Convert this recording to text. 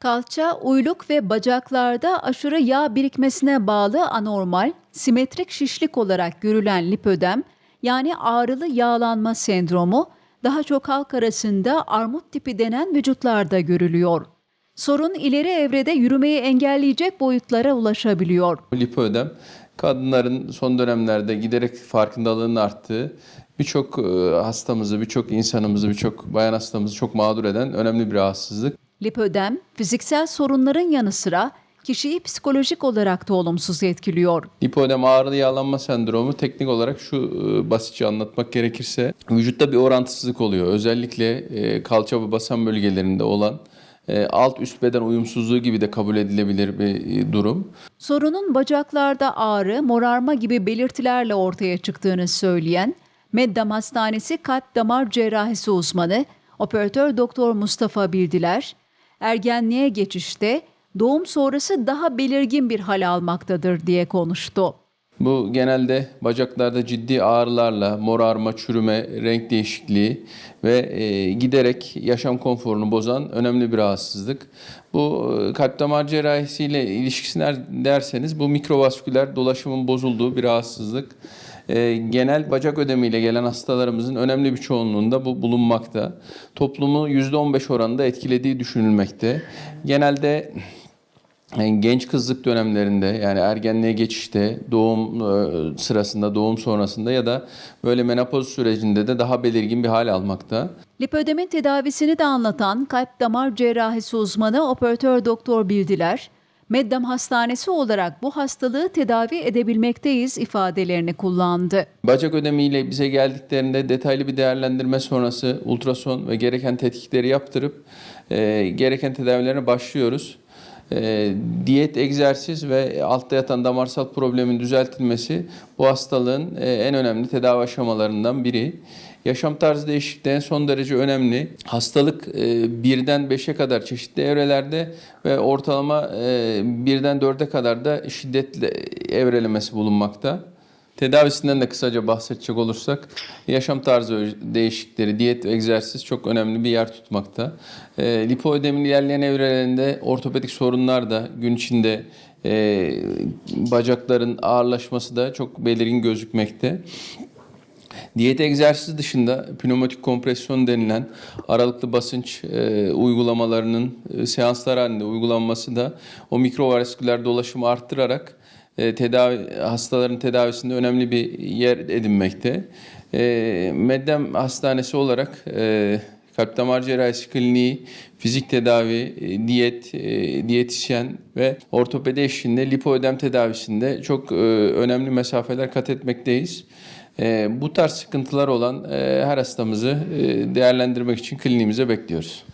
Kalça, uyluk ve bacaklarda aşırı yağ birikmesine bağlı anormal, simetrik şişlik olarak görülen lipödem yani ağrılı yağlanma sendromu daha çok halk arasında armut tipi denen vücutlarda görülüyor. Sorun ileri evrede yürümeyi engelleyecek boyutlara ulaşabiliyor. Lipoödem kadınların son dönemlerde giderek farkındalığının arttığı birçok e, hastamızı, birçok insanımızı, birçok bayan hastamızı çok mağdur eden önemli bir rahatsızlık. Lipödem, fiziksel sorunların yanı sıra kişiyi psikolojik olarak da olumsuz etkiliyor. Lipoödem ağrılı yağlanma sendromu teknik olarak şu e, basitçe anlatmak gerekirse vücutta bir orantısızlık oluyor. Özellikle e, kalça ve basan bölgelerinde olan e, alt üst beden uyumsuzluğu gibi de kabul edilebilir bir durum. Sorunun bacaklarda ağrı, morarma gibi belirtilerle ortaya çıktığını söyleyen Meddam Hastanesi Kalp Damar Cerrahisi uzmanı operatör doktor Mustafa Bildiler, ergenliğe geçişte doğum sonrası daha belirgin bir hal almaktadır diye konuştu. Bu genelde bacaklarda ciddi ağrılarla, morarma, çürüme, renk değişikliği ve e, giderek yaşam konforunu bozan önemli bir rahatsızlık. Bu e, kalp damar cerrahisiyle ilişkisine derseniz bu mikrovasküler dolaşımın bozulduğu bir rahatsızlık. E, genel bacak ödemiyle gelen hastalarımızın önemli bir çoğunluğunda bu bulunmakta. Toplumu %15 oranında etkilediği düşünülmekte. Genelde yani genç kızlık dönemlerinde yani ergenliğe geçişte, doğum e, sırasında, doğum sonrasında ya da böyle menopoz sürecinde de daha belirgin bir hal almakta. Lipödemin tedavisini de anlatan kalp damar cerrahisi uzmanı operatör doktor Bildiler, Meddam Hastanesi olarak bu hastalığı tedavi edebilmekteyiz ifadelerini kullandı. Bacak ödemiyle bize geldiklerinde detaylı bir değerlendirme sonrası ultrason ve gereken tetkikleri yaptırıp e, gereken tedavilerine başlıyoruz. E, diyet, egzersiz ve altta yatan damarsal problemin düzeltilmesi bu hastalığın e, en önemli tedavi aşamalarından biri. Yaşam tarzı değişikliği son derece önemli. Hastalık e, birden beşe kadar çeşitli evrelerde ve ortalama e, birden dörde kadar da şiddetli evrelemesi bulunmakta. Tedavisinden de kısaca bahsedecek olursak yaşam tarzı değişiklikleri, diyet ve egzersiz çok önemli bir yer tutmakta. E, lipoödemin ilerleyen evrelerinde ortopedik sorunlar da gün içinde e, bacakların ağırlaşması da çok belirgin gözükmekte. Diyet egzersiz dışında pneumatik kompresyon denilen aralıklı basınç e, uygulamalarının e, seanslar halinde uygulanması da o mikrovasküler dolaşımı arttırarak tedavi hastaların tedavisinde önemli bir yer edinmekte. E, Meddem Hastanesi olarak e, kalp damar cerrahisi kliniği, fizik tedavi, e, diyet, e, diyetisyen ve ortopedi eşliğinde lipoödem tedavisinde çok e, önemli mesafeler kat etmekteyiz. E, bu tarz sıkıntılar olan e, her hastamızı e, değerlendirmek için kliniğimize bekliyoruz.